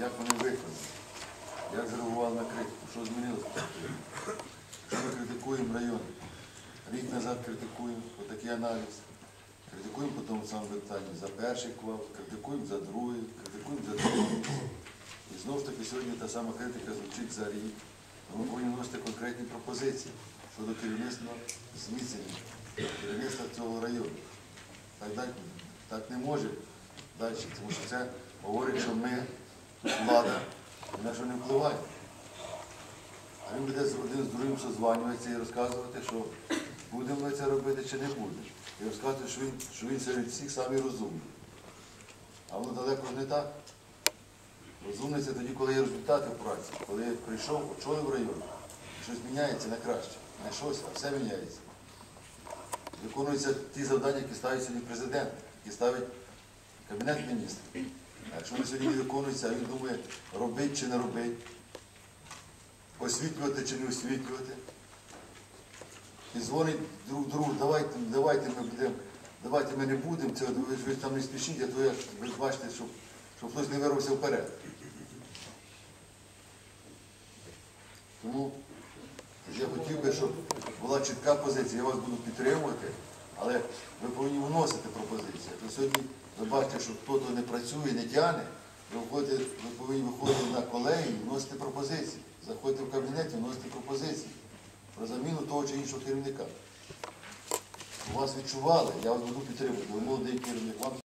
як вони виконані, як зреагували на критику, що змінилося. Що ми критикуємо район. Рік назад критикуємо, отакий аналіз. Критикуємо по тому самому питанні за перший квал, критикуємо за другий, критикуємо за третій. І знову ж таки сьогодні та сама критика звучить за рік. Ми повинні вносити конкретні пропозиції щодо керівництва зміцнення, керівництва цього району. Так, далі- так не може далі, тому що це говорить, що ми влада, і на що не впливає. А він буде один з другим созванюватися і розказувати, що будемо ми це робити чи не будемо. І розказувати, що він, що він серед всіх самий розумний. А воно далеко не так. Розумний це тоді, коли є результати в праці, коли я прийшов, очолив район, щось міняється на краще. Не щось, а все міняється. Виконуються ті завдання, які ставить сьогодні президент, які ставить Кабінет міністрів. Якщо вони сьогодні не а він думає, робить чи не робить, освітлювати чи не освітлювати. І дзвонить друг другу, давайте, давайте ми будемо, давайте ми не будемо, це, ви, там не спішіть, а то я, ви бачите, щоб, щоб хтось не вирвався вперед. Тому я хотів би, щоб була чітка позиція. Я вас буду підтримувати, але ви повинні вносити пропозиції. То сьогодні ви бачите, що хтось не працює, не тягне, ви, виходите, ви повинні виходити на колеги і вносити пропозиції. Заходьте в кабінет і вносити пропозиції про заміну того чи іншого керівника. Вас відчували, я вас буду підтримувати. Ви молодий керівник,